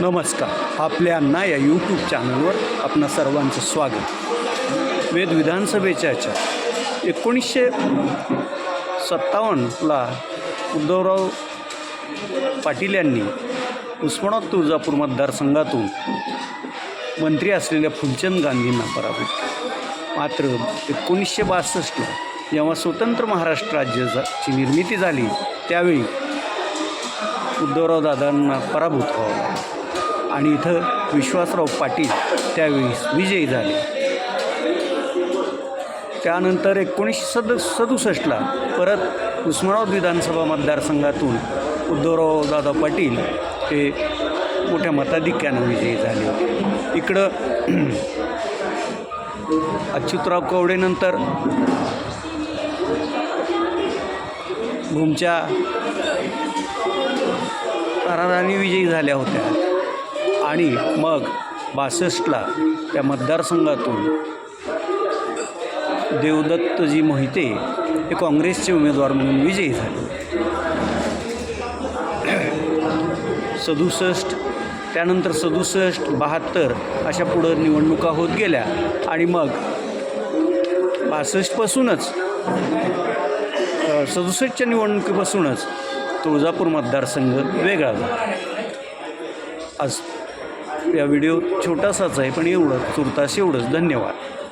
नमस्कार. आपल्या अण्णा या यूट्यूब चॅनलवर आपणा सर्वांचं स्वागत. वेद विधानसभेच्या एकोणीसशे सत्तावन्नला उद्धवराव पाटील यांनी उस्मानाबाद तुळजापूर मतदारसंघातून मंत्री असलेल्या फुलचंद गांधींना पराभूत मात्र एकोणीसशे बासष्टला जेव्हा स्वतंत्र महाराष्ट्र राज्याची निर्मिती झाली त्यावेळी उद्धवराव दादांना पराभूत व्हावं लागलं. आणि इथं विश्वासराव पाटील त्यावेळी विजयी झाले. त्यानंतर एकोणीसशे सद सदुसष्टला परत उस्मानाबाद विधानसभा मतदारसंघातून उद्धवराव दादा पाटील हे मोठ्या मताधिक्यानं विजयी झाले. इकडं अच्युतराव कवडेनंतर भूमच्या राणी विजयी झाल्या होत्या. आणि मग बासष्टला त्या मतदारसंघातून देवदत्तजी मोहिते हे काँग्रेसचे उमेदवार म्हणून विजयी झाले. सदुसष्ट त्यानंतर सदुसष्ट बहात्तर अशा पुढं निवडणुका होत गेल्या आणि मग बासष्टपासूनच सदुसष्टच्या निवडणुकीपासूनच तुळजापूर मतदारसंघ वेगळा झाला. आज या व्हिडिओ छोटासाच आहे पण एवढंच तुर्तास एवढंच. धन्यवाद.